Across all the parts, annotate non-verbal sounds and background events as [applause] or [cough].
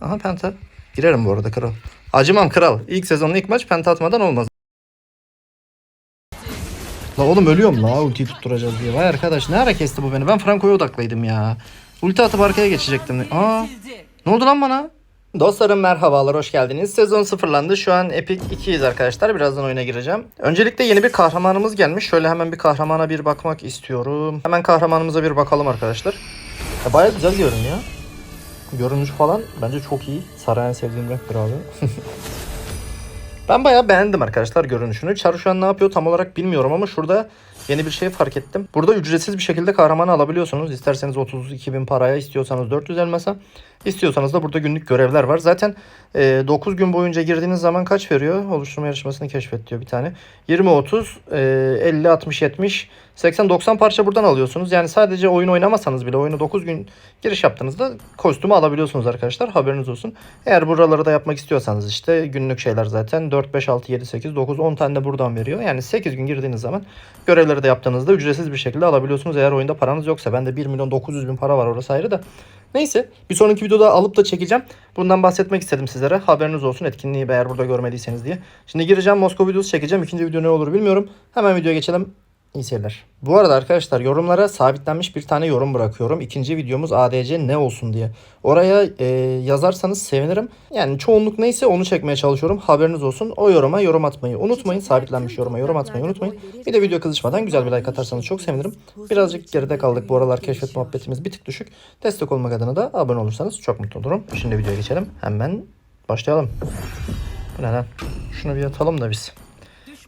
Aha penta. Girerim bu arada kral. Acımam kral. İlk sezonun ilk maç penta atmadan olmaz. La oğlum ölüyorum la ultiyi tutturacağız diye. Vay arkadaş ne ara kesti bu beni. Ben Franco'ya odaklıydım ya. Ulti atıp arkaya geçecektim. Aa, ne oldu lan bana? Dostlarım merhabalar hoş geldiniz. Sezon sıfırlandı. Şu an Epic 2'yiz arkadaşlar. Birazdan oyuna gireceğim. Öncelikle yeni bir kahramanımız gelmiş. Şöyle hemen bir kahramana bir bakmak istiyorum. Hemen kahramanımıza bir bakalım arkadaşlar. Ya bayağı güzel görünüyor. Görünüş falan bence çok iyi. Sarı en sevdiğim renktir abi. [laughs] ben bayağı beğendim arkadaşlar görünüşünü. Çar şu an ne yapıyor tam olarak bilmiyorum ama şurada yeni bir şey fark ettim. Burada ücretsiz bir şekilde kahramanı alabiliyorsunuz. İsterseniz 32 bin paraya, istiyorsanız 400 elmasa, istiyorsanız da burada günlük görevler var. Zaten e, 9 gün boyunca girdiğiniz zaman kaç veriyor? Oluşturma yarışmasını keşfet diyor bir tane. 20, 30, e, 50, 60, 70, 80, 90 parça buradan alıyorsunuz. Yani sadece oyun oynamasanız bile oyunu 9 gün giriş yaptığınızda kostümü alabiliyorsunuz arkadaşlar. Haberiniz olsun. Eğer buraları da yapmak istiyorsanız işte günlük şeyler zaten 4, 5, 6, 7, 8, 9, 10 tane de buradan veriyor. Yani 8 gün girdiğiniz zaman görevleri de yaptığınızda ücretsiz bir şekilde alabiliyorsunuz. Eğer oyunda paranız yoksa bende 1 milyon 900 bin para var orası ayrı da. Neyse bir sonraki videoda alıp da çekeceğim. Bundan bahsetmek istedim sizlere. Haberiniz olsun etkinliği eğer burada görmediyseniz diye. Şimdi gireceğim Moskova videosu çekeceğim. İkinci video ne olur bilmiyorum. Hemen videoya geçelim. İyi seyirler. Bu arada arkadaşlar yorumlara sabitlenmiş bir tane yorum bırakıyorum. İkinci videomuz ADC ne olsun diye. Oraya e, yazarsanız sevinirim. Yani çoğunluk neyse onu çekmeye çalışıyorum. Haberiniz olsun. O yoruma yorum atmayı unutmayın. Sabitlenmiş yoruma yorum atmayı unutmayın. Bir de video kızışmadan güzel bir like atarsanız çok sevinirim. Birazcık geride kaldık. Bu aralar keşfet muhabbetimiz bir tık düşük. Destek olmak adına da abone olursanız çok mutlu olurum. Şimdi videoya geçelim. Hemen başlayalım. Bu ne lan? Şunu bir atalım da biz.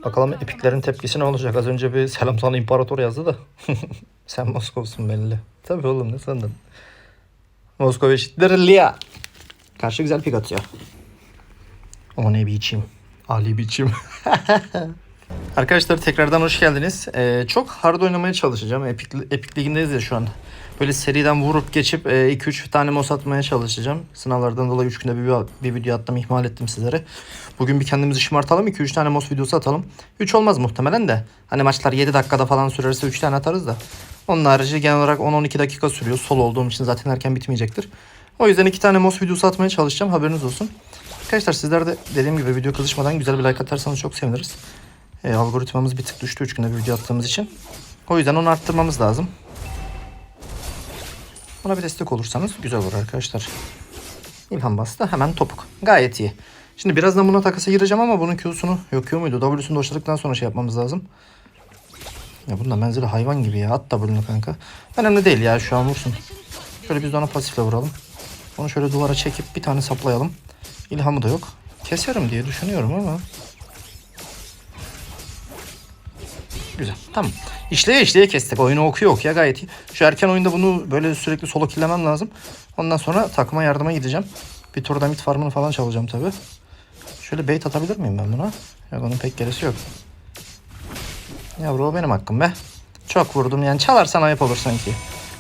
Bakalım epiklerin tepkisi ne olacak? Az önce bir selam sana imparator yazdı da. [laughs] Sen Moskov'sun belli. Tabii oğlum ne sandın? Moskova eşittir Lia. Karşı güzel pik atıyor. O ne biçim? Ali biçim. [laughs] Arkadaşlar tekrardan hoş geldiniz. Ee, çok hard oynamaya çalışacağım. Epic, Epic Ligi'ndeyiz ya şu an. Böyle seriden vurup geçip 2-3 tane mos atmaya çalışacağım. Sınavlardan dolayı 3 günde bir, bir video attım ihmal ettim sizlere. Bugün bir kendimizi şımartalım 2-3 tane mos videosu atalım. 3 olmaz muhtemelen de. Hani maçlar 7 dakikada falan sürerse 3 tane atarız da. Onun harici genel olarak 10-12 dakika sürüyor. Sol olduğum için zaten erken bitmeyecektir. O yüzden 2 tane mos videosu atmaya çalışacağım haberiniz olsun. Arkadaşlar sizler de dediğim gibi video kızışmadan güzel bir like atarsanız çok seviniriz. E, algoritmamız bir tık düştü 3 günde bir video attığımız için. O yüzden onu arttırmamız lazım. Buna bir destek olursanız güzel olur arkadaşlar. İlham bastı hemen topuk. Gayet iyi. Şimdi birazdan buna takasa gireceğim ama bunun Q'sunu yok Q muydu? W'sunu doşladıktan sonra şey yapmamız lazım. Ya bunun da menzili hayvan gibi ya. At W'nu kanka. Önemli değil ya şu an vursun. Şöyle biz de ona pasifle vuralım. Onu şöyle duvara çekip bir tane saplayalım. İlhamı da yok. Keserim diye düşünüyorum ama. Güzel. Tamam. İşleye işleye kestik. Oyunu okuyor okuya gayet iyi. Şu erken oyunda bunu böyle sürekli solo killemem lazım. Ondan sonra takıma yardıma gideceğim. Bir turda mid farmını falan çalacağım tabi. Şöyle bait atabilir miyim ben buna? Yok onun pek gerisi yok. Yavru o benim hakkım be. Çok vurdum yani çalarsan ayıp olur sanki.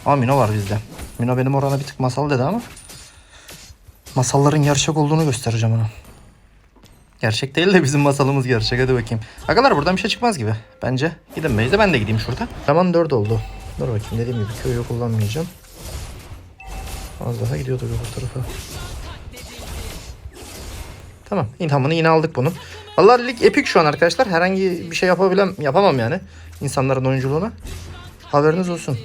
Ama Mino var bizde. Mino benim orana bir tık masal dedi ama. Masalların gerçek olduğunu göstereceğim ona. Gerçek değil de bizim masalımız gerçek. Hadi bakayım. Agalar buradan bir şey çıkmaz gibi. Bence. Gidin Beyze ben de gideyim şurada. Zaman 4 oldu. Dur bakayım dediğim gibi köyü kullanmayacağım. Az daha gidiyorduk öbür tarafa. Tamam. İlhamını yine aldık bunun. Allah lig epik şu an arkadaşlar. Herhangi bir şey yapabilem yapamam yani. insanların oyunculuğuna. Haberiniz olsun.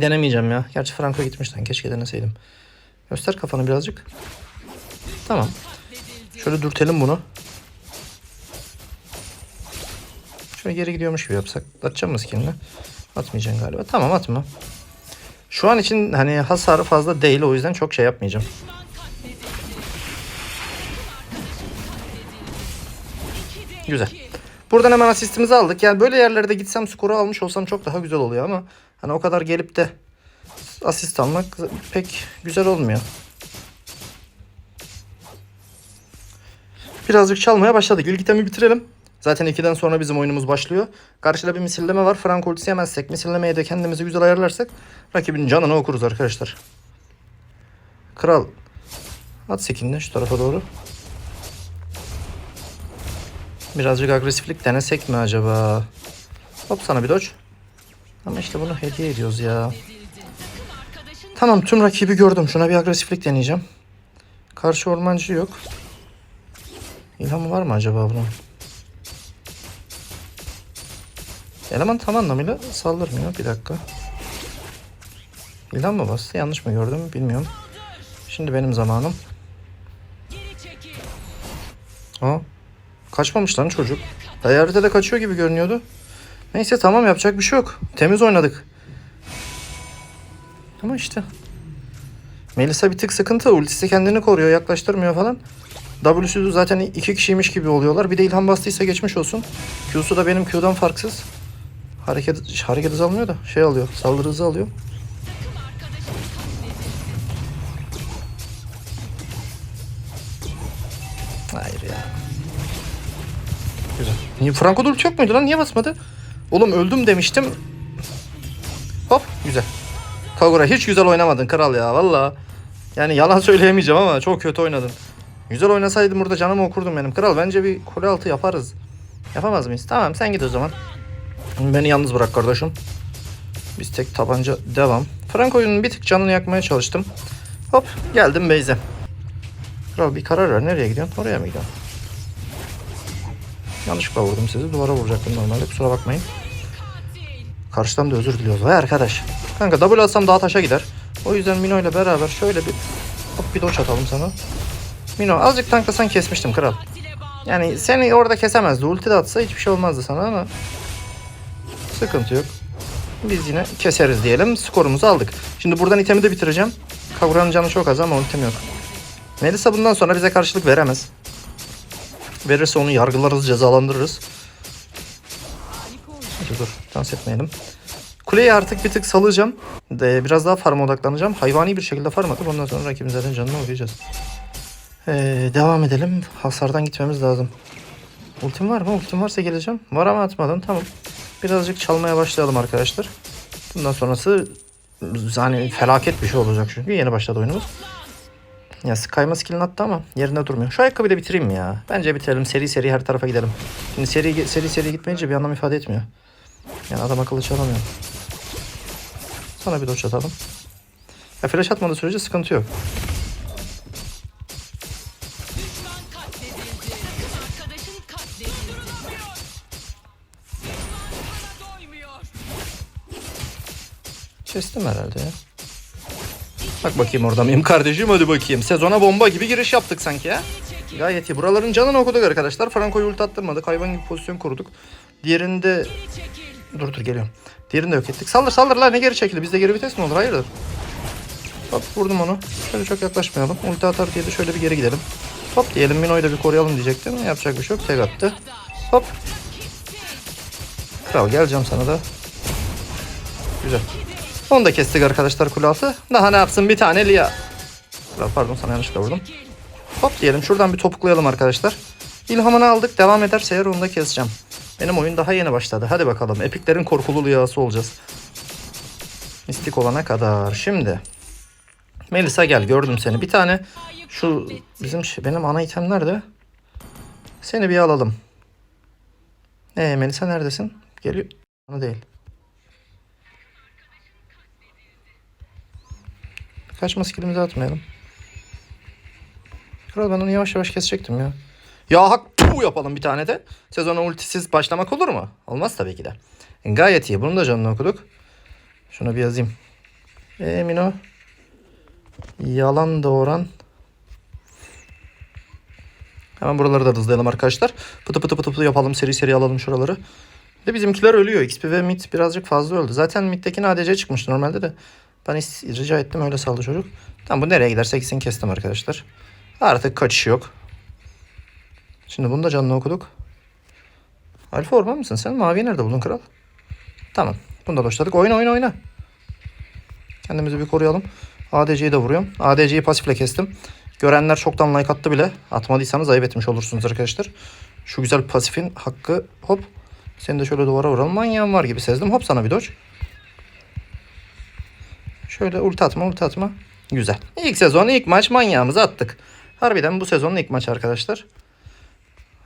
Denemeyeceğim ya. Gerçi Franco gitmişten. Keşke deneseydim. Göster kafanı birazcık. Tamam. Şöyle dürtelim bunu. Şöyle geri gidiyormuş gibi yapsak. Atacağım mı skinini? Atmayacaksın galiba. Tamam atma. Şu an için hani hasarı fazla değil o yüzden çok şey yapmayacağım. Güzel. Buradan hemen asistimizi aldık. Yani böyle yerlerde gitsem skoru almış olsam çok daha güzel oluyor ama hani o kadar gelip de asist almak pek güzel olmuyor. Birazcık çalmaya başladık. İlk itemi bitirelim. Zaten 2'den sonra bizim oyunumuz başlıyor. Karşıda bir misilleme var. Frank ultisi yemezsek, misillemeye de kendimizi güzel ayarlarsak rakibin canını okuruz arkadaşlar. Kral. At sekinle şu tarafa doğru. Birazcık agresiflik denesek mi acaba? Hop sana bir dodge. Ama işte bunu hediye ediyoruz ya. Tamam tüm rakibi gördüm. Şuna bir agresiflik deneyeceğim. Karşı ormancı yok. İlhamı var mı acaba bunun? Eleman tam anlamıyla saldırmıyor. Bir dakika. İlham mı bastı? Yanlış mı gördüm bilmiyorum. Şimdi benim zamanım. Aa, kaçmamış lan çocuk. Hayalete de kaçıyor gibi görünüyordu. Neyse tamam yapacak bir şey yok. Temiz oynadık. Ama işte. Melisa bir tık sıkıntı. Ultisi kendini koruyor, yaklaştırmıyor falan. W'su zaten iki kişiymiş gibi oluyorlar. Bir de ilham bastıysa geçmiş olsun. Q'su da benim Q'dan farksız. Hareket hareket hızı almıyor da şey alıyor. Saldırı hızı alıyor. Hayır ya. Güzel. Niye Franco ulti yok muydu lan? Niye basmadı? Oğlum öldüm demiştim. Hop güzel. Kagura hiç güzel oynamadın kral ya valla. Yani yalan söyleyemeyeceğim ama çok kötü oynadın. Güzel oynasaydım burada canımı okurdum benim. Kral bence bir kule altı yaparız. Yapamaz mıyız? Tamam sen git o zaman. Beni yalnız bırak kardeşim. Biz tek tabanca devam. Franco'nun bir tık canını yakmaya çalıştım. Hop geldim Beyze. Kral bir karar ver. Nereye gidiyorsun? Oraya mı gidiyorsun? Yanlışlıkla vurdum sizi. Duvara vuracaktım normalde. Kusura bakmayın. Karşıdan da özür diliyoruz. Vay arkadaş. Kanka double atsam daha taşa gider. O yüzden Mino ile beraber şöyle bir hop bir doç atalım sana. Mino azıcık tanklasan kesmiştim kral. Yani seni orada kesemezdi. Ulti de atsa hiçbir şey olmazdı sana ama sıkıntı yok. Biz yine keseriz diyelim. Skorumuzu aldık. Şimdi buradan itemi de bitireceğim. Kagura'nın canı çok az ama ultim yok. Melisa bundan sonra bize karşılık veremez. Verirse onu yargılarız, cezalandırırız. Hadi dur, dans etmeyelim. Kuleyi artık bir tık salacağım. De, biraz daha farma odaklanacağım. Hayvani bir şekilde farm atıp ondan sonra rakibin canını okuyacağız. Ee, devam edelim. Hasardan gitmemiz lazım. Ultim var mı? Ultim varsa geleceğim. Var ama atmadın. Tamam. Birazcık çalmaya başlayalım arkadaşlar. Bundan sonrası yani felaket bir şey olacak çünkü. Yeni başladı oyunumuz. Ya kayma skillini attı ama yerinde durmuyor. Şu ayakkabıyı da bitireyim ya? Bence bitirelim. Seri seri her tarafa gidelim. Şimdi seri seri seri gitmeyince bir anlam ifade etmiyor. Yani adam akıllı çalamıyor. Sana bir doç atalım. Ya flash atmadığı sürece sıkıntı yok. Kestim herhalde ya. Bak bakayım orada mıyım kardeşim hadi bakayım. Sezona bomba gibi giriş yaptık sanki ya. Gayet iyi. Buraların canını okuduk arkadaşlar. Franco'yu ulti attırmadık. Hayvan gibi pozisyon koruduk. Diğerinde... Dur dur geliyorum. Diğerini de yok ettik. Saldır saldır lan ne geri çekildi. Bizde geri vites mi olur? Hayırdır? Hop vurdum onu. Şöyle çok yaklaşmayalım. Ulti atar diye de şöyle bir geri gidelim. Hop diyelim Mino'yu da bir koruyalım diyecektim. Yapacak bir şey yok. Tek attı. Hop. Kral geleceğim sana da. Güzel. Onu da kestik arkadaşlar kule altı. Daha ne yapsın bir tane Lia. Pardon sana yanlışlıkla vurdum. Hop diyelim şuradan bir topuklayalım arkadaşlar. İlhamını aldık. Devam ederse eğer onu da keseceğim. Benim oyun daha yeni başladı. Hadi bakalım. Epiklerin korkulu rüyası olacağız. Mistik olana kadar. Şimdi. Melisa gel gördüm seni. Bir tane şu bizim benim ana item nerede? Seni bir alalım. Ee Melisa neredesin? Geliyor. Bana değil. Kaçma skillimizi atmayalım. Kral ben onu yavaş yavaş kesecektim ya. Ya hak tu yapalım bir tane de. Sezona ultisiz başlamak olur mu? Olmaz tabii ki de. Gayet iyi. Bunun da canını okuduk. Şunu bir yazayım. Emin o. Yalan doğuran. Hemen buraları da hızlayalım arkadaşlar. Pıtı pıtı pıtı pıtı yapalım. Seri seri alalım şuraları. Bir de bizimkiler ölüyor. XP ve mid birazcık fazla öldü. Zaten middekine ADC çıkmıştı normalde de. Ben rica ettim öyle saldı çocuk. Tamam bu nereye giderse gitsin kestim arkadaşlar. Artık kaçış yok. Şimdi bunu da canlı okuduk. Alfa orman mısın sen? Maviyi nerede buldun kral? Tamam. Bunu da başladık. Oyna oyna oyna. Kendimizi bir koruyalım. ADC'yi de vuruyorum. ADC'yi pasifle kestim. Görenler çoktan like attı bile. Atmadıysanız ayıp etmiş olursunuz arkadaşlar. Şu güzel pasifin hakkı hop. Seni de şöyle duvara vuralım. Manyağım var gibi sezdim. Hop sana bir dodge. Şöyle ulti atma ulti atma. Güzel. İlk sezon ilk maç manyağımızı attık. Harbiden bu sezonun ilk maç arkadaşlar.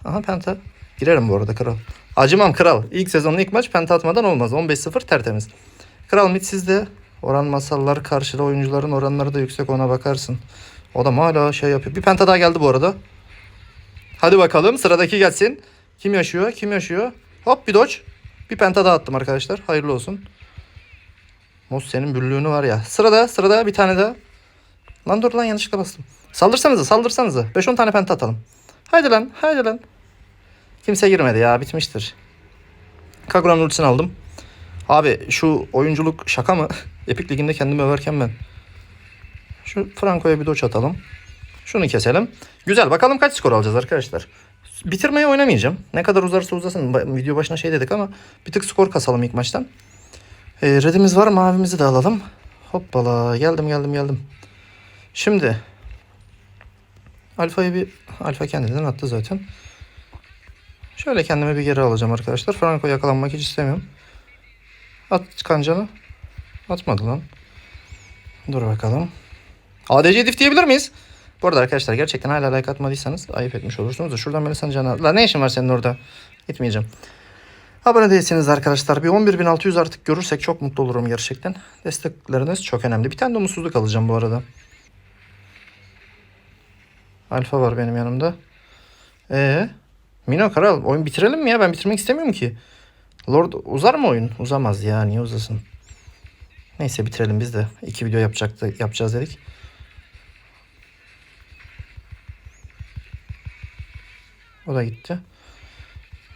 Aha penta. Girerim bu arada kral. Acımam kral. İlk sezonun ilk maç penta atmadan olmaz. 15-0 tertemiz. Kral mid sizde. Oran masallar karşıda oyuncuların oranları da yüksek ona bakarsın. Adam hala şey yapıyor. Bir penta daha geldi bu arada. Hadi bakalım sıradaki gelsin. Kim yaşıyor? Kim yaşıyor? Hop bir dodge. Bir penta daha attım arkadaşlar. Hayırlı olsun. Mos senin büllüğünü var ya. Sırada sırada bir tane daha. Lan dur lan yanlışlıkla bastım. Saldırsanıza saldırsanıza. 5-10 tane penta atalım. Haydi lan haydi lan. Kimse girmedi ya bitmiştir. Kagura'nın ultisini aldım. Abi şu oyunculuk şaka mı? [laughs] Epic Ligi'nde kendimi överken ben. Şu Franco'ya bir doç atalım. Şunu keselim. Güzel bakalım kaç skor alacağız arkadaşlar. Bitirmeyi oynamayacağım. Ne kadar uzarsa uzasın. Video başına şey dedik ama bir tık skor kasalım ilk maçtan. Ee, redimiz var mavimizi de alalım. Hoppala geldim geldim geldim. Şimdi Alfa'yı bir Alfa kendinden attı zaten. Şöyle kendime bir geri alacağım arkadaşlar. Franco yakalanmak hiç istemiyorum. At kancanı. Atmadı lan. Dur bakalım. ADC diff diyebilir miyiz? Bu arada arkadaşlar gerçekten hala like atmadıysanız ayıp etmiş olursunuz da şuradan Melisa'nın canı... Lan ne işin var senin orada? Gitmeyeceğim. Abone değilseniz arkadaşlar bir 11.600 artık görürsek çok mutlu olurum gerçekten. Destekleriniz çok önemli. Bir tane de umutsuzluk alacağım bu arada. Alfa var benim yanımda. Ee, Mino Kral oyun bitirelim mi ya? Ben bitirmek istemiyorum ki. Lord uzar mı oyun? Uzamaz ya. Niye uzasın? Neyse bitirelim biz de. İki video yapacaktı, yapacağız dedik. O da gitti.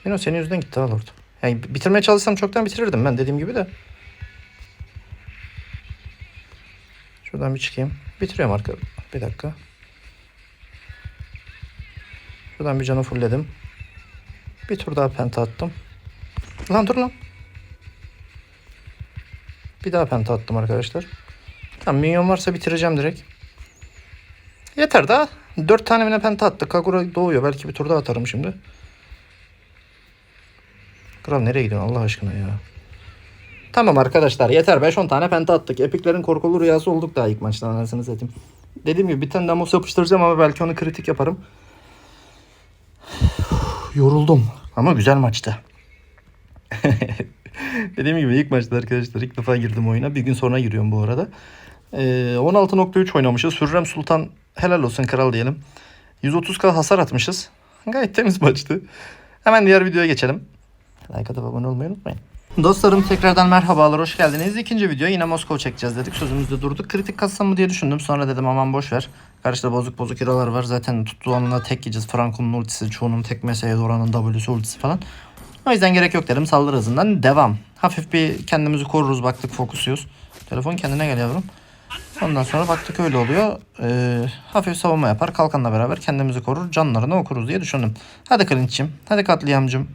Mino senin yüzünden gitti ha Lord. Yani bitirmeye çalışsam çoktan bitirirdim ben dediğim gibi de. Şuradan bir çıkayım. Bitiriyorum arka. Bir dakika. Şuradan bir canı fullledim. Bir tur daha penta attım. Lan dur lan. Bir daha penta attım arkadaşlar. Tamam minyon varsa bitireceğim direkt. Yeter daha. Dört tane mi ne penta attık. Kagura doğuyor. Belki bir tur daha atarım şimdi. Kral nereye gidiyorsun Allah aşkına ya. Tamam arkadaşlar yeter 5-10 tane penta attık. Epiklerin korkulu rüyası olduk daha ilk maçtan anasını satayım. Dediğim gibi bir tane Damos yapıştıracağım ama belki onu kritik yaparım. [sighs] Yoruldum ama güzel maçtı. [laughs] Dediğim gibi ilk maçta arkadaşlar ilk defa girdim oyuna. Bir gün sonra giriyorum bu arada. Ee, 16.3 oynamışız. Hürrem Sultan helal olsun kral diyelim. 130k hasar atmışız. Gayet temiz maçtı. Hemen diğer videoya geçelim. Like atıp abone olmayı unutmayın. Dostlarım tekrardan merhabalar hoş geldiniz. İkinci video yine Moskova çekeceğiz dedik. Sözümüzde durduk. Kritik kassam mı diye düşündüm. Sonra dedim aman boş ver. Karşıda bozuk bozuk hero'lar var. Zaten tuttuğu anında tek yiyeceğiz. Franco'nun ultisi, çoğunun tek meseye Dora'nın W'si ultisi falan. O yüzden gerek yok dedim. Saldırı hızından devam. Hafif bir kendimizi koruruz. Baktık fokusuyuz. Telefon kendine gel yavrum. Ondan sonra baktık öyle oluyor. Ee, hafif savunma yapar. Kalkanla beraber kendimizi korur. Canlarını okuruz diye düşündüm. Hadi Kılıç'cığım. Hadi katliamcım.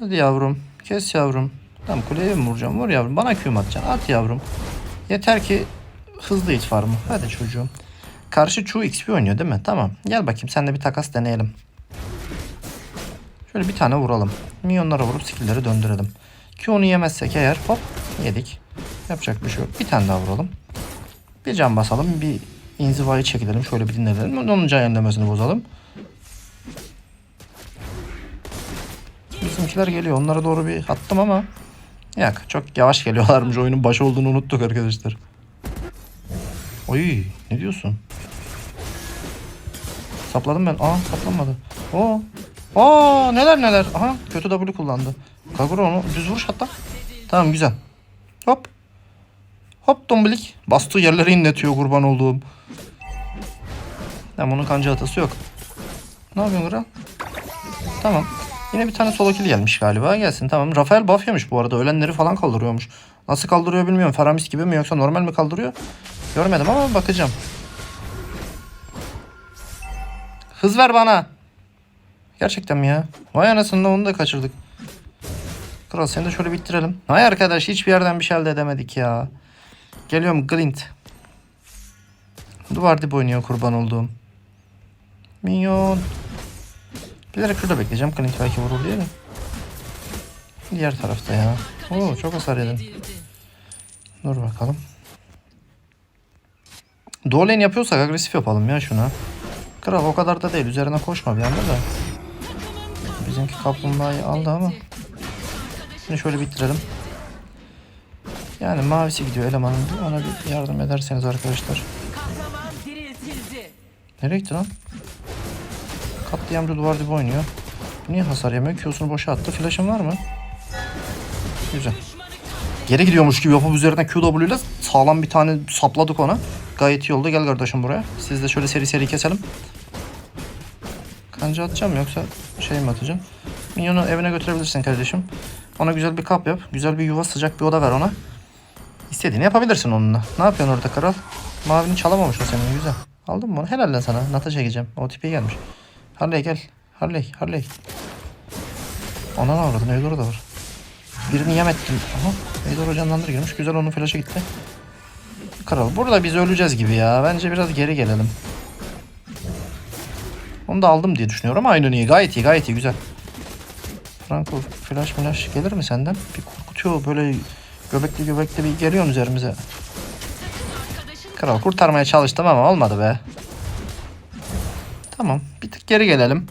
Hadi yavrum. Kes yavrum. Tamam kuleye mi vuracağım? Vur yavrum. Bana Q'm atacaksın. At yavrum. Yeter ki hızlı it farmı. Hadi çocuğum. Karşı Chu XP oynuyor değil mi? Tamam. Gel bakayım sen de bir takas deneyelim. Şöyle bir tane vuralım. Minyonlara vurup skill'leri döndürelim. Q'nu yemezsek eğer hop yedik. Yapacak bir şey yok. Bir tane daha vuralım. Bir can basalım. Bir inzivayı çekilelim. Şöyle bir dinleyelim. Onun can yenilemesini bozalım. Bizimkiler geliyor. Onlara doğru bir attım ama yok. Çok yavaş geliyorlarmış. Oyunun başı olduğunu unuttuk arkadaşlar. Oy ne diyorsun? Sapladım ben. Aa saplanmadı. Oo. Aa neler neler. Aha kötü W kullandı. Kagura onu düz vuruş hatta. Tamam güzel. Hop. Hop dombilik. Bastığı yerlere inletiyor kurban olduğum. Tamam onun kanca atası yok. Ne yapıyorsun kral? Tamam. Yine bir tane solo kill gelmiş galiba. Gelsin tamam. Rafael buff yemiş bu arada. Ölenleri falan kaldırıyormuş. Nasıl kaldırıyor bilmiyorum. Faramis gibi mi yoksa normal mi kaldırıyor? Görmedim ama bakacağım. Hız ver bana. Gerçekten mi ya? Vay anasını onu da kaçırdık. Kral seni de şöyle bitirelim. Vay arkadaş hiçbir yerden bir şey elde edemedik ya. Geliyorum Glint. Duvar dip oynuyor kurban olduğum. Minyon. Bilerek şurada bekleyeceğim. Glint belki vurur diye de. Diğer tarafta ya. Oo çok hasar yedin. Dur bakalım. Dual lane yapıyorsak agresif yapalım ya şuna. Kral o kadar da değil. Üzerine koşma bir anda da. Bizimki kaplumbağayı aldı ama. Şimdi şöyle bitirelim. Yani mavisi gidiyor elemanın. Ona bir yardım ederseniz arkadaşlar. Nereye gitti lan? Katliamcı duvar dibi oynuyor. Niye hasar yemiyor? Q'sunu boşa attı. Flash'ın var mı? Güzel. Geri gidiyormuş gibi yapıp üzerine QW ile sağlam bir tane sapladık ona. Gayet iyi oldu. Gel kardeşim buraya. Siz de şöyle seri seri keselim. Kanca atacağım yoksa şey mi atacağım? Minyonu evine götürebilirsin kardeşim. Ona güzel bir kap yap. Güzel bir yuva sıcak bir oda ver ona. İstediğini yapabilirsin onunla. Ne yapıyorsun orada kral? Mavini çalamamış o senin güzel. Aldın mı onu? Helal sana. Nata çekeceğim. O tipe gelmiş. Harley gel. Harley, Harley. Ona ne avradın? Eudora da var. Birini yem ettim. Aha. Eudora canlandır girmiş. Güzel onun flash'a gitti. Kral. Burada biz öleceğiz gibi ya. Bence biraz geri gelelim. Onu da aldım diye düşünüyorum. Aynı iyi. Gayet iyi. Gayet iyi. Güzel. Franco flash flash gelir mi senden? Bir korkutuyor böyle göbekli göbekli bir geliyorsun üzerimize. Kral kurtarmaya çalıştım ama olmadı be. Tamam. Bir tık geri gelelim.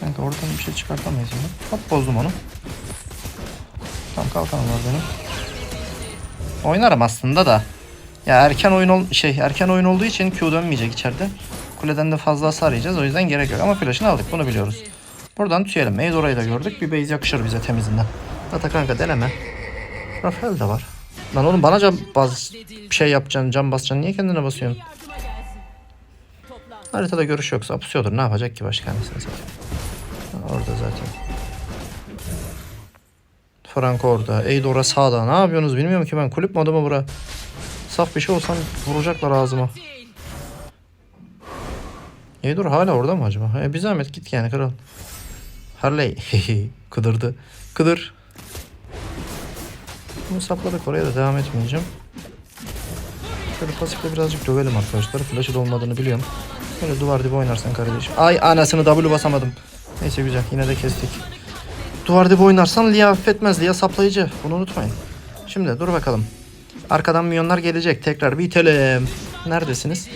Kanka oradan bir şey çıkartamayız yine. Hop bozdum onu. Tamam kalkanım var benim. Oynarım aslında da. Ya erken oyun ol şey erken oyun olduğu için Q dönmeyecek içeride. Kuleden de fazla hasar yiyeceğiz. O yüzden gerek yok. Ama flash'ını aldık. Bunu biliyoruz. Buradan tüyelim. Eidora'yı da gördük. Bir base yakışır bize temizinden. Ata kanka deneme. Rafael de var. Lan oğlum bana can bas bir şey yapacaksın, can basacaksın. Niye kendine basıyorsun? Haritada görüş yoksa pusuyordur. Ne yapacak ki başka. Ha, Orada zaten. Franco orada. Eidora sağda. Ne yapıyorsunuz bilmiyorum ki ben. Kulüp modu mu bura? Saf bir şey olsam vuracaklar ağzıma. Eidora hala orada mı acaba? E, bir zahmet git yani kral. Harley. [laughs] Kıdırdı. Kıdır. Bunu sapladık oraya da devam etmeyeceğim. Şöyle pasifle birazcık dövelim arkadaşlar. Flash'ı olmadığını biliyorum. Böyle duvar dibi oynarsan kardeşim. Ay anasını W basamadım. Neyse güzel yine de kestik. Duvar dibi oynarsan Lia affetmez. Lia saplayıcı. Bunu unutmayın. Şimdi dur bakalım. Arkadan milyonlar gelecek. Tekrar bir itelim. Neredesiniz?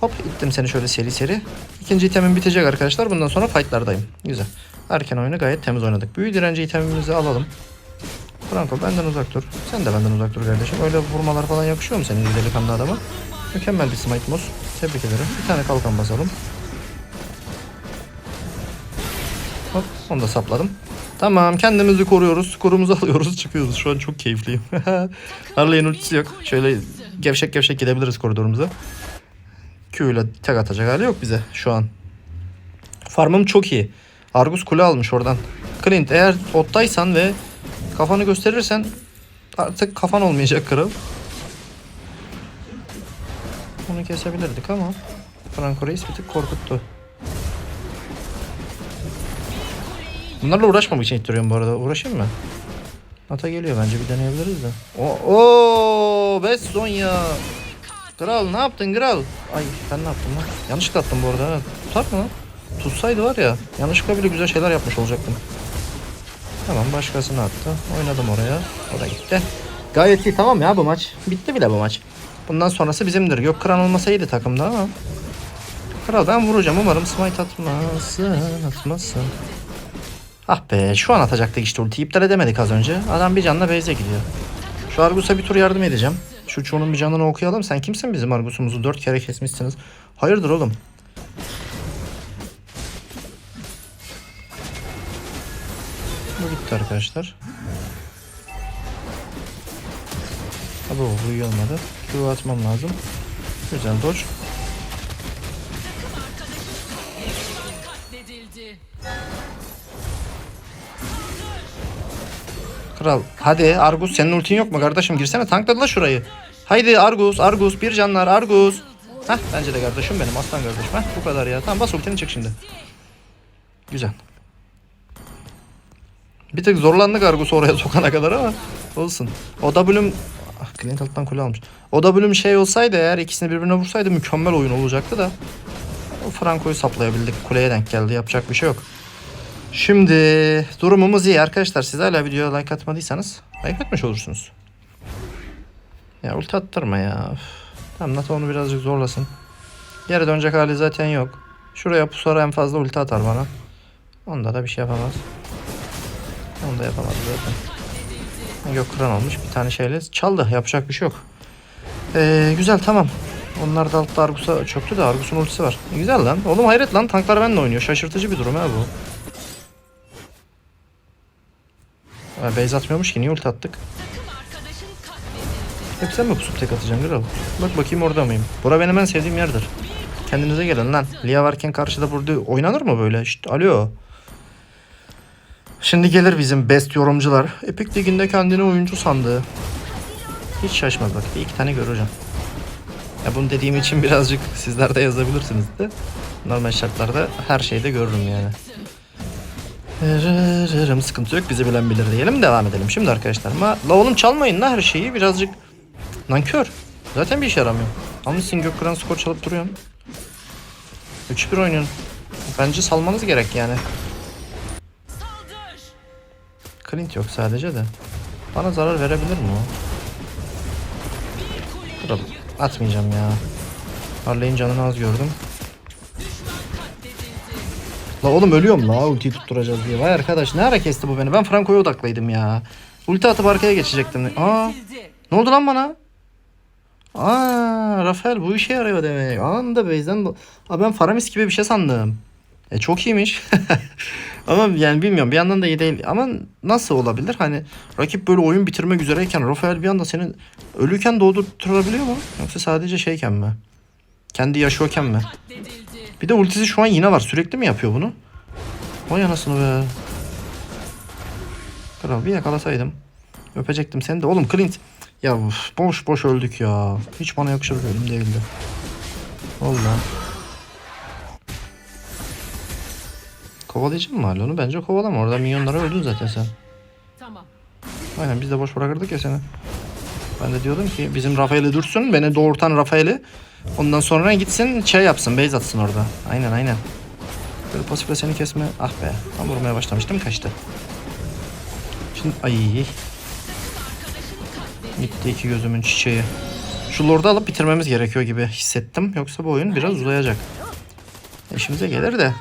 Hop ittim seni şöyle seri seri. İkinci itemim bitecek arkadaşlar. Bundan sonra fightlardayım. Güzel. Erken oyunu gayet temiz oynadık. Büyü direnci itemimizi alalım. Franco benden uzak dur. Sen de benden uzak dur kardeşim. Öyle vurmalar falan yakışıyor mu senin delikanlı adama? Mükemmel bir smite mouse. Tebrik ederim. Bir tane kalkan basalım. Hop onu da sapladım. Tamam kendimizi koruyoruz. Skorumuzu [laughs] alıyoruz. Çıkıyoruz. Şu an çok keyifliyim. [laughs] Harley'in ultisi yok. Şöyle gevşek gevşek gidebiliriz koridorumuza. Q ile tek atacak hali yok bize şu an. Farmım çok iyi. Argus kule almış oradan. Clint eğer ottaysan ve kafanı gösterirsen artık kafan olmayacak kral. Onu kesebilirdik ama Franco Reis bir tık korkuttu. Bunlarla uğraşmamak için ittiriyorum bu arada. Uğraşayım mı? Ata geliyor bence bir deneyebiliriz de. O o Besson. Kral ne yaptın kral? Ay ben ne yaptım lan? Yanlışlıkla attım bu arada. Tutar mı lan? Tutsaydı var ya yanlışlıkla bile güzel şeyler yapmış olacaktım. Tamam başkasını attı. Oynadım oraya. O da gitti. Gayet iyi tamam ya bu maç. Bitti bile bu maç. Bundan sonrası bizimdir. Yok kran olmasaydı takımda ama. Kral ben vuracağım. Umarım smite atmazsın. Atmazsın. Ah be şu an atacaktık işte ulti. iptal edemedik az önce. Adam bir canla base'e gidiyor. Şu Argus'a bir tur yardım edeceğim. Şu çoğunun bir canını okuyalım. Sen kimsin bizim Argus'umuzu dört kere kesmişsiniz. Hayırdır oğlum? Gitti arkadaşlar. Abi bu iyi olmadı. Q atmam lazım. Güzel dodge. Kral hadi Argus senin ultin yok mu kardeşim girsene tankladı la şurayı. Haydi Argus Argus bir canlar Argus. Heh bence de kardeşim benim aslan kardeşim. Heh bu kadar ya. Tamam bas ultini çık şimdi. Güzel. Bir tık zorlandık Argus'u oraya [laughs] sokana kadar ama olsun. O W'm ah, Clint alttan kule almış. O W'm şey olsaydı eğer ikisini birbirine vursaydı mükemmel oyun olacaktı da. O Franco'yu saplayabildik. Kuleye denk geldi. Yapacak bir şey yok. Şimdi durumumuz iyi arkadaşlar. Siz hala videoya like atmadıysanız like atmış olursunuz. Ya ulti attırma ya. Üf. Tamam Nata onu birazcık zorlasın. Geri dönecek hali zaten yok. Şuraya pusara en fazla ulti atar bana. Onda da bir şey yapamaz. Onu da yapamadı zaten. Gök kıran olmuş bir tane şeyle çaldı. Yapacak bir şey yok. Ee, güzel tamam. Onlar da altta Argus'a çöktü de Argus'un ultisi var. E, güzel lan. Oğlum hayret lan tanklar benimle oynuyor. Şaşırtıcı bir durum ha bu. Ha, base atmıyormuş ki niye ulti attık? Hep sen mi pusup tek atacaksın kral? Bak bakayım orada mıyım? Bura benim en sevdiğim yerdir. Kendinize gelin lan. Lia varken karşıda burada oynanır mı böyle? Şşt, alo. Şimdi gelir bizim best yorumcular. Epic Ligi'nde kendini oyuncu sandığı. Hiç şaşmaz bak. Bir iki tane göreceğim. Ya bunu dediğim için [laughs] birazcık sizler de yazabilirsiniz de. Normal şartlarda her şeyde görürüm yani. Rırırım, sıkıntı yok bizi bilen bilir diyelim devam edelim şimdi arkadaşlar. Ma la oğlum çalmayın la her şeyi birazcık nankör. Zaten bir işe yaramıyor. Almışsın Gökkuran skor çalıp duruyorsun. 3-1 oynuyorsun. Bence salmanız gerek yani. Clint yok sadece de. Bana zarar verebilir mi o? Oğlum, atmayacağım ya. Harley'in canını az gördüm. La oğlum ölüyorum la ultiyi tutturacağız diye. Vay arkadaş ne ara kesti bu beni. Ben Franco'ya odaklıydım ya. Ulti atıp arkaya geçecektim. Aa ne oldu lan bana? Aa Rafael bu işe yarıyor demek. Anında do- Aa ben Faramis gibi bir şey sandım. E çok iyiymiş. [laughs] Ama yani bilmiyorum bir yandan da iyi değil. Ama nasıl olabilir? Hani rakip böyle oyun bitirmek üzereyken Rafael bir anda senin ölüyken doğdurtturabiliyor mu? Yoksa sadece şeyken mi? Kendi yaşıyorken mi? Bir de ultisi şu an yine var. Sürekli mi yapıyor bunu? Vay anasını be. Kral bir yakalasaydım. Öpecektim seni de. Oğlum Clint. Ya boş boş öldük ya. Hiç bana yakışır bir ölüm değildi. Valla. Kovalayacak mı hala onu? Bence kovalama. Orada milyonlara öldün zaten sen. Tamam. Aynen biz de boş bırakırdık ya seni. Ben de diyordum ki bizim Rafael'i dursun. Beni doğurtan Rafael'i. Ondan sonra gitsin şey yapsın. Base atsın orada. Aynen aynen. Böyle pasifle seni kesme. Ah be. Tam vurmaya başlamıştım kaçtı. Şimdi ay. Gitti iki gözümün çiçeği. Şu lord'u alıp bitirmemiz gerekiyor gibi hissettim. Yoksa bu oyun biraz uzayacak. İşimize gelir de.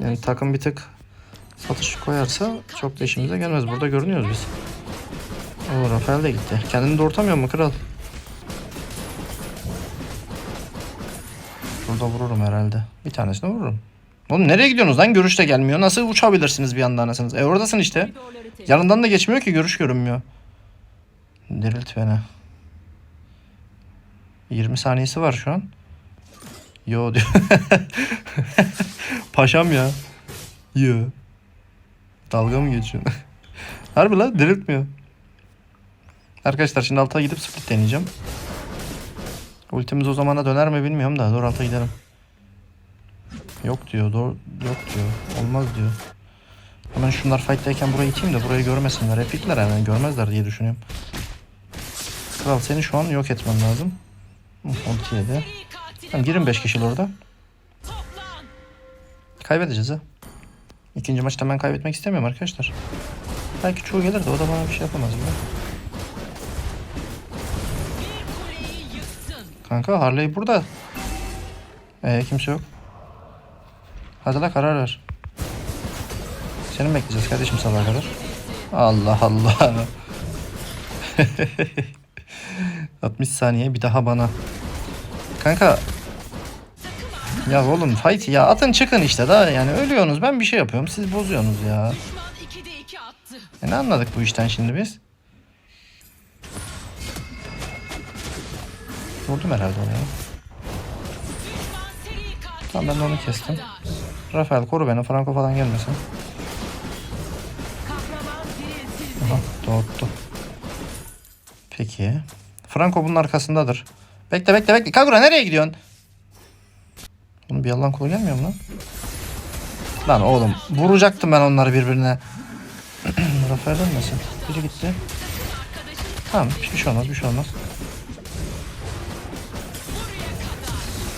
Yani takım bir tık satış koyarsa çok da işimize gelmez. Burada görünüyoruz biz. Oo Rafael de gitti. Kendini doğurtamıyor mu kral? Burada vururum herhalde. Bir tanesini vururum. Oğlum nereye gidiyorsunuz lan? Görüş de gelmiyor. Nasıl uçabilirsiniz bir anda anasınız? E oradasın işte. Yanından da geçmiyor ki görüş görünmüyor. Dirilt beni. 20 saniyesi var şu an. Yo diyor. [laughs] Paşam ya. Yo. Dalga mı geçiyorsun? [laughs] Harbi lan diriltmiyor. Arkadaşlar şimdi alta gidip split deneyeceğim. Ultimiz o zamana döner mi bilmiyorum da dur alta gidelim. Yok diyor, doğru, yok diyor. Olmaz diyor. Hemen şunlar fight'tayken burayı iteyim de burayı görmesinler. Epikler hemen görmezler diye düşünüyorum. Kral seni şu an yok etmen lazım. Hı, Ulti yedi. Seri katile Tamam girin 5 kişi orada. Kaybedeceğiz ha. İkinci maçta ben kaybetmek istemiyorum arkadaşlar. Belki çoğu gelir de o da bana bir şey yapamaz yıktın. Kanka Harley burada. Ee kimse yok. Hadi la karar ver. Seni bekleyeceğiz kardeşim sabaha kadar? Allah Allah. [laughs] 60 saniye bir daha bana. Kanka. Ya oğlum fight ya atın çıkın işte daha yani ölüyorsunuz ben bir şey yapıyorum siz bozuyorsunuz ya. Düşman 2'de 2 attı. E ne anladık bu işten şimdi biz? Vurdum herhalde onu ya. Tamam ben de onu kestim. Rafael koru beni Franco falan gelmesin. Aha doğuttu. Peki. Franco bunun arkasındadır. Bekle bekle bekle. Kagura nereye gidiyorsun? Bunun bir yalan kolu gelmiyor mu lan? Lan oğlum vuracaktım ben onları birbirine. [clears throat] Rafael ölmesin. Biri gitti. Tamam bir şey olmaz bir şey olmaz.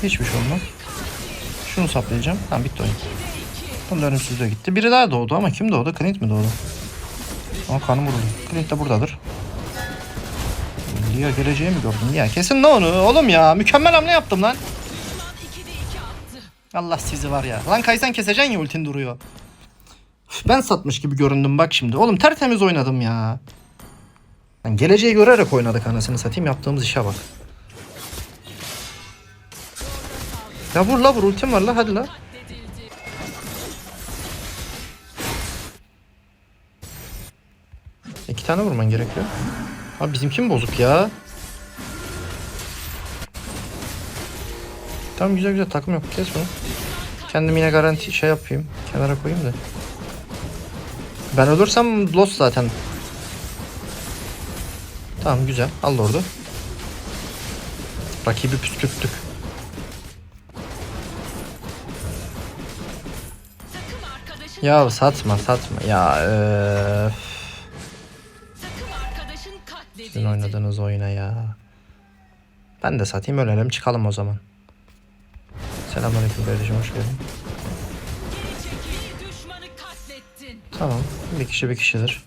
Hiçbir şey olmaz. Şunu saplayacağım. Tamam bitti oyun. Bunun ölümsüzlüğü gitti. Biri daha doğdu ama kim doğdu? Clint mi doğdu? Ama kanım vuruldu. Clint de buradadır. Lia geleceği mi gördün? Ya kesin ne onu? Oğlum ya mükemmel hamle yaptım lan. Allah sizi var ya. Lan Kaysen keseceksin ya ultin duruyor. Ben satmış gibi göründüm bak şimdi. Oğlum tertemiz oynadım ya. Yani geleceği görerek oynadık anasını satayım yaptığımız işe bak. Ya vur la vur ultim var la hadi la. İki tane vurman gerekiyor. Abi bizimki mi bozuk ya? Tamam güzel güzel takım yok. Kes bunu. Kendim yine garanti şey yapayım. Kenara koyayım da. Ben ölürsem lost zaten. Tamam güzel. Al orada. Rakibi püskürttük. Ya satma satma. Ya öf. Sizin oynadığınız oyuna ya. Ben de satayım ölelim çıkalım o zaman. Selamünaleyküm kardeşim hoş geldin. Tamam. Bir kişi bir kişidir.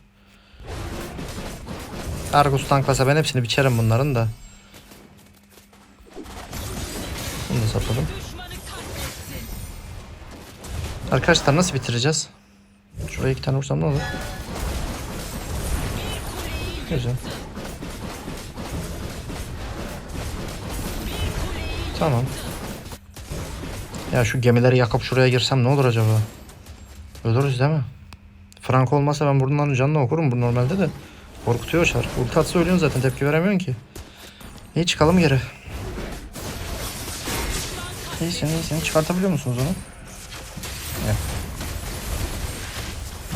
Argus tanklasa ben hepsini biçerim bunların da. Bunu da satalım. Arkadaşlar nasıl bitireceğiz? Şuraya iki tane vursam ne olur? Güzel. Tamam. Ya şu gemileri yakıp şuraya girsem ne olur acaba? Ölürüz değil mi? Frank olmasa ben bunların canını okurum bu normalde de. Korkutuyor şar. Ulti atsa ölüyorsun zaten tepki veremiyorsun ki. İyi çıkalım geri. İyisin iyisin. Çıkartabiliyor musunuz onu? Evet.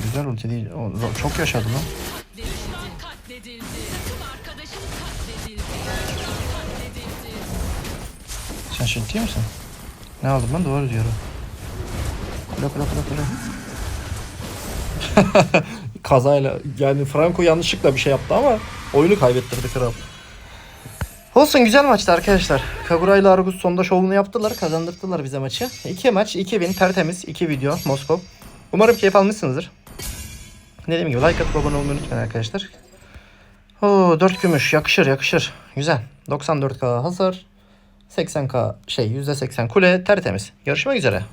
Güzel ulti değil. O, çok yaşadı lan. Sen ciddi misin? Ne aldım ben? Doğru diyorum. Kule kule kule kule. [laughs] Kazayla yani Franco yanlışlıkla bir şey yaptı ama oyunu kaybettirdi kral. Olsun güzel maçtı arkadaşlar. Kagura ile Argus sonunda şovunu yaptılar. Kazandırdılar bize maçı. İki maç, 2000 tertemiz. iki video Moskov. Umarım keyif almışsınızdır. Dediğim gibi like atıp abone olmayı unutmayın arkadaşlar. Oo 4 gümüş yakışır yakışır. Güzel. 94k hasar. 80k şey %80 kule tertemiz. Görüşmek üzere.